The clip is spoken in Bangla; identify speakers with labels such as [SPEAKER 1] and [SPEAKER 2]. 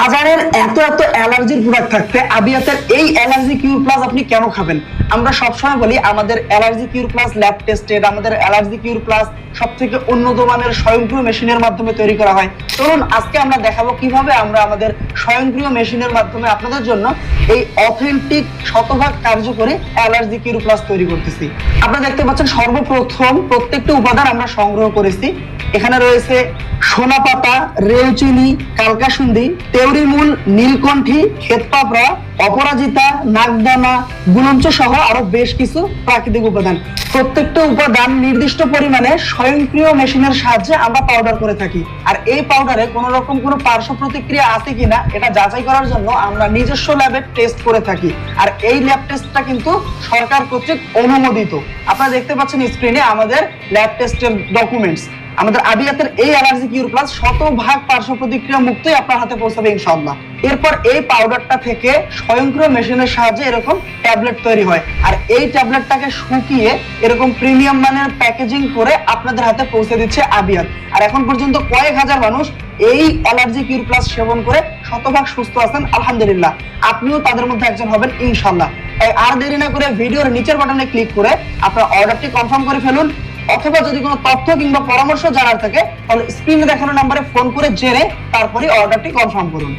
[SPEAKER 1] বাজারের এত এত অ্যালার্জির প্রোডাক্ট থাকতে আবিয়াতের এই অ্যালার্জি কিউর প্লাস আপনি কেন খাবেন? আমরা সবসময় বলি আমাদের allergy cure plus lab tested, আমাদের অ্যালার্জি কিউর প্লাস সব থেকে উন্নত মানের স্বয়ংক্রিয় মেশিনের মাধ্যমে তৈরি করা হয়। চলুন, আজকে আমরা দেখাবো কীভাবে আমরা আমাদের স্বয়ংক্রিয় মেশিনের মাধ্যমে আপনাদের জন্য এই অথেন্টিক শতভাগ কার্যকরী অ্যালার্জি কিউর প্লাস তৈরি করতেছি। আপনারা দেখতে পাচ্ছেন, সর্বপ্রথম প্রত্যেকটা উপাদান আমরা সংগ্রহ করেছি। এখানে রয়েছে সোনা পাতা রেউচিনি কালকাসুন্দি তেওরিমূল নীলকণ্ঠী ক্ষেতপাপড়া অপরাজিতা, নাগদানা গুলঞ্চ সহ আরও বেশ কিছু প্রাকৃতিক উপাদান। প্রত্যেকটা উপাদান নির্দিষ্ট পরিমাণে স্বয়ংক্রিয় মেশিনের সাহায্যে আমরা পাউডার করে থাকি। আর এই পাউডারে কোনো রকম কোনো পার্শ্ব প্রতিক্রিয়া আছে কিনা এটা যাচাই করার জন্য আমরা নিজস্ব ল্যাবে টেস্ট করে থাকি। আর এই ল্যাব টেস্টটা কিন্তু সরকার কর্তৃক অনুমোদিত। আপনারা দেখতে পাচ্ছেন স্ক্রিনে আমাদের ল্যাব টেস্টের ডকুমেন্টস আমাদের আবিয়াতের এই অ্যালার্জি কিউর প্লাস শতভাগ পার্শ্ব প্রতিক্রিয়া মুক্তই আপনার হাতে পৌঁছাবে ইনশাআল্লাহ। এরপর এই পাউডারটা থেকে স্বয়ংক্রিয় মেশিনের সাহায্যে এরকম ট্যাবলেট তৈরি হয়। আর এই ট্যাবলেটটাকে শুকিয়ে এরকম প্রিমিয়াম মানের প্যাকেজিং করে আপনাদের হাতে পৌঁছে দিচ্ছে আবিয়াত আর এখন পর্যন্ত কয়েক হাজার মানুষ এই অ্যালার্জি কিউর প্লাস সেবন করে শতভাগ সুস্থ আছেন, আলহামদুলিল্লাহ। আপনিও তাদের মধ্যে একজন হবেন ইনশাল্লাহ আর দেরি না করে ভিডিওর নিচের বাটনে ক্লিক করে আপনার অর্ডারটি কনফার্ম করে ফেলুন। অথবা যদি কোনো তথ্য কিংবা পরামর্শ জানার থাকে, তাহলে স্ক্রিনে দেখানো নাম্বারে ফোন করে জেনে তারপরে অর্ডারটি কনফার্ম করুন।